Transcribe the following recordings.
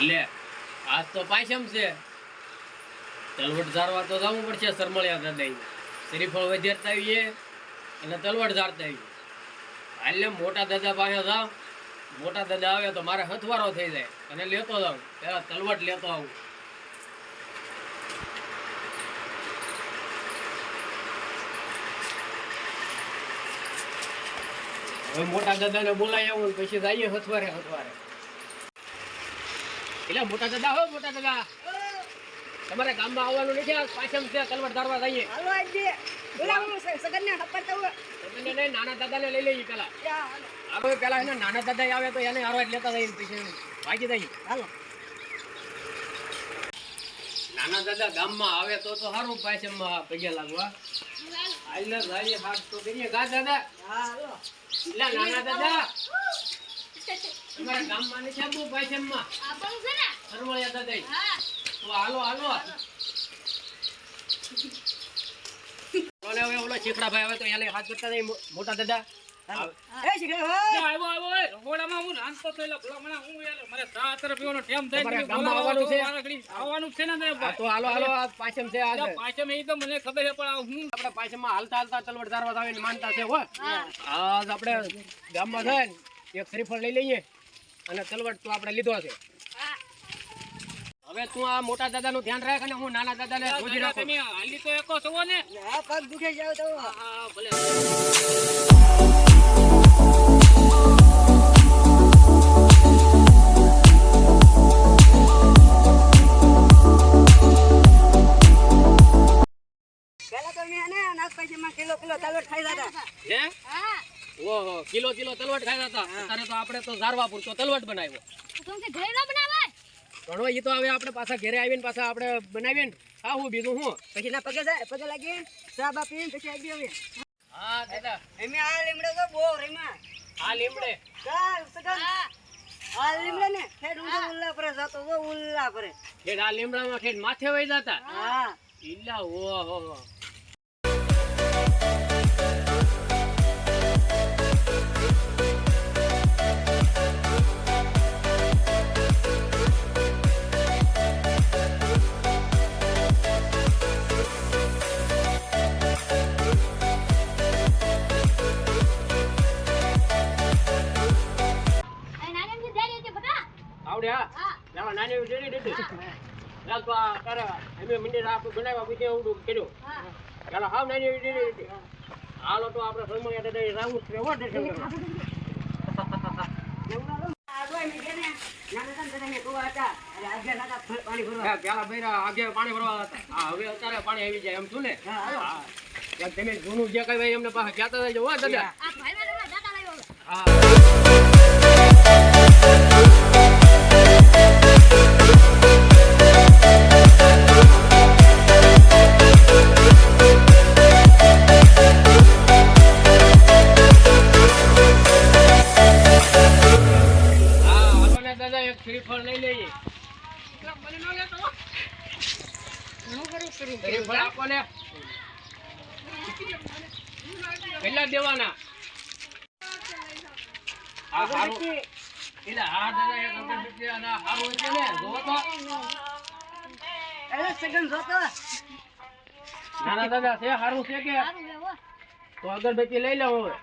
લે, આજ તો પાછમ છે. તલવટ ઝારવા તો જવું પડશે સરમળિયા દાદા શ્રીફળ વધેરતા આવીએ અને તલવટ ઝારતા આવીએ. એટલે મોટા દાદા પાસે જાવ મોટા દાદા આવે તો મારે હથવારો થઈ જાય. અને લેતો જાઉં. પેલા તલવટ લેતો આવું. હવે મોટા દાદાને બોલાવી આવું પછી જઈએ હથવારે હથવારે. એટલે મોટા દાદા હો મોટા દાદા. તમારે ગામમાં આવવાનું નથી પાછમ છે કલવટ ધારવા જઈએ. નાના દાદા દાદાને લઈ લઈએ પેલા. હાલો. પેલા એને નાના દાદા આવે તો એને હારવા જ લેતા જઈએ પછી ભાગી જઈએ. હાલો. નાના દાદા ગામમાં આવે તો તો સારું પાસે પગે લાગવા. આઈલે ભાઈ હાથ તો કરીએ. ગા દાદા. નાના દાદા. તમારા ગામમાં નથી આપવું પાછમમાં સરવળિયા દાદા તો હાલો હાલો. ઓલે હવે ઓલો ચીકડાભાઈ આવે તો એને હાથ કરતા જઈએ મોટા દાદા. એ શીખે આવ્યો આવ્યો એ. રહોડામાં હું નાનતો તો ભલામણા હું યાર મારે ચા તરફ એવાનો ટેમ થાય તમારે ગામમાં આવવાનું છે? આવવાનું છે ને તો હાલો હાલો આ પાછમ છે આ. એ તો મને ખબર છે પણ હું આપણે પાછળમાં હાલતા હાલતા તલવટ ધારવા આવીને માનતા છે હો. આજ આપણે ગામમાં જાય એક શ્રીફળ લઈ લઈએ. અને તલવટ તો આપણે લીધો છે. હવે તું આ મોટા દાદા નું ધ્યાન રાખ અને હું નાના દાદા, રાખું. હાલી તો એકો છો ને. હા પગ દુખે જાવ તો. હા ભલે. કિલો કિલો તલવટ ખાયા હતા. અત્યારે તો આપણે તો ઝારવા પૂરતો તલવટ બનાવ્યો. ઘણો એ તો હવે આપણે પાછા ઘરે આવીને પાછા આપણે બનાવીએ ને ખાવું બીજું હું. પછી ના પગે જાય પગે લાગી ચા બા પીને પછી આવી હવે. હા દાદા. એમે આ લીમડે તો બહુ રેમાં આ લીમડે. ચાલ સગન આ લીમડે ને ખેડ ઉલ્લા પરે જાતો ઉલ્લા પરે. ખેડ આ લીમડામાં ખેડ માથે વઈ જતા? હા. ઇલ્લા ઓહો. લાલ તો આ મંદિર આપણે બનાવ્યા પછી એવું કર્યું. ચાલો હાવ નાની હાલો તો આપણે સમય દાદા રાવું છે દર્શન કરવા. પાણી ભરવા. હતા. હા હવે અત્યારે પાણી આવી જાય એમ છું ને? તમે જૂનું જે કઈ એમને પાસે હો દાદા. હા. શ્રીફળ લઈ લઈએ. શ્રીફળ કેટલા દેવાના. આ હારું એટલે આ દાદા એક અગરબત્તી અને આ હારું છે ને. જોવો તો. નાના દાદા છે સારું છે કે? તો અગરબત્તી લઈ લો હવે.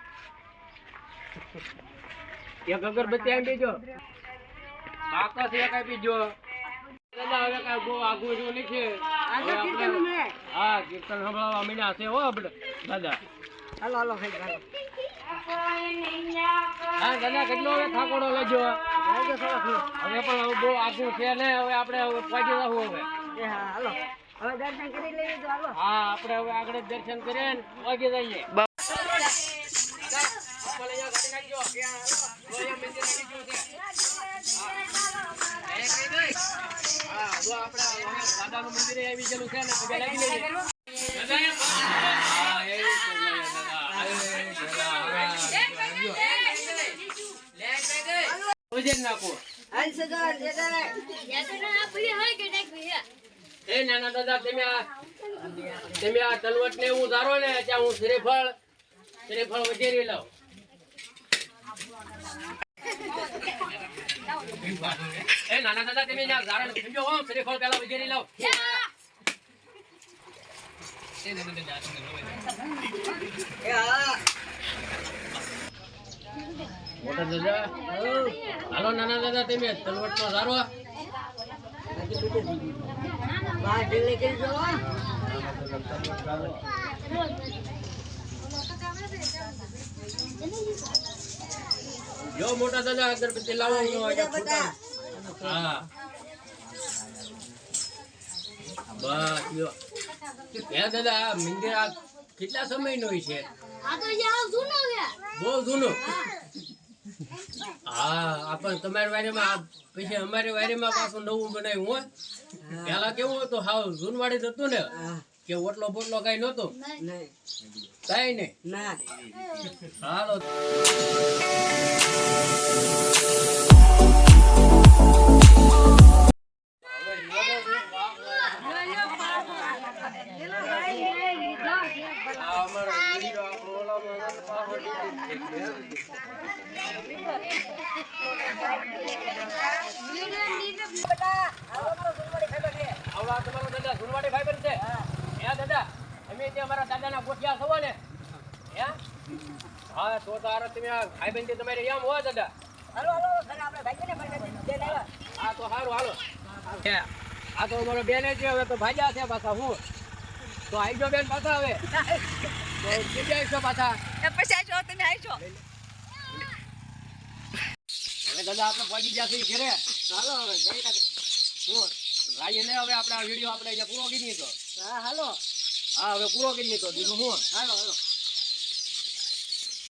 એક અગરબત્તી આવી દેજો. બાકસ આપી દો દાદા હવે કાંઈ બહુ આઘું જો આપણે- હા કીર્તન સંભળાવવા મીના છે હો આપણે. દાદા. હાલો હાલો ખાઈ હાલો. હા દાદા કેટલો હવે થાકોડો લેજો. હવે પણ હવે બહુ આઘું છે ને હવે આપણે હવે પહોંચી જવું હવે. હા હાલો. હવે દર્શન કરી લઈએ તો હાલો. હા આપણે હવે આગળ દર્શન કરીએ ને પહોંચી જઈએ. આપણે અહીંયા ગાડી નાખજો. મંદિર નાખી ગયું છે. એ નાના દાદા તમે આ આ તલવટ ને હું ધારો ને ત્યાં હું શ્રીફળ શ્રીફળ વગેરે લઉં નાના દાદા તમે ના ઝાડ સમજો હો શ્રીફળ પેલા વગેરે લાવ. મોટા દાદા. હાલો નાના દાદા તમે તલવટ તો જો મોટા દાદા અગરબત્તી લાવો હું. હા બસ લ્યો હે દાદા આ મંદિર આ કેટલા નો છે. બહુ જૂનું હા આપણ તમારી વાડીમાં આ પછી અમારી વાડીમાં પાછું નવું બનાવ્યું હોય. પેલા કેવું હતું હાવ જૂનવાડી જ હતું ને કે ઓટલો બોટલો કઈ નતો કઈ નહીં ના. હાલો. હે, તો તારે તમે આ ભાઈબંધી તમારી એમ હોય દાદા. હાલો હાલો આપણે ભાઈ ભાઈ સારું હાલો. આ તો અમારો બેન છે હવે તો ભાગ્યા છે પાછા હું? તો આવી જાઓ બેન પાછા હવે? તો કેવી આવીશો પાછા. પછી આજો તમે હવે દાદા આપણે પહોંચી ગયા છીએ ઘરે. હાલો હવે. હું? રાજીને હવે આપણે આ વીડિયો આપણે અહીંયા પૂરો કરીએ તો. હા હાલો. હા હવે પૂરો કરીએ તો બીજું હું? હાલો હાલો.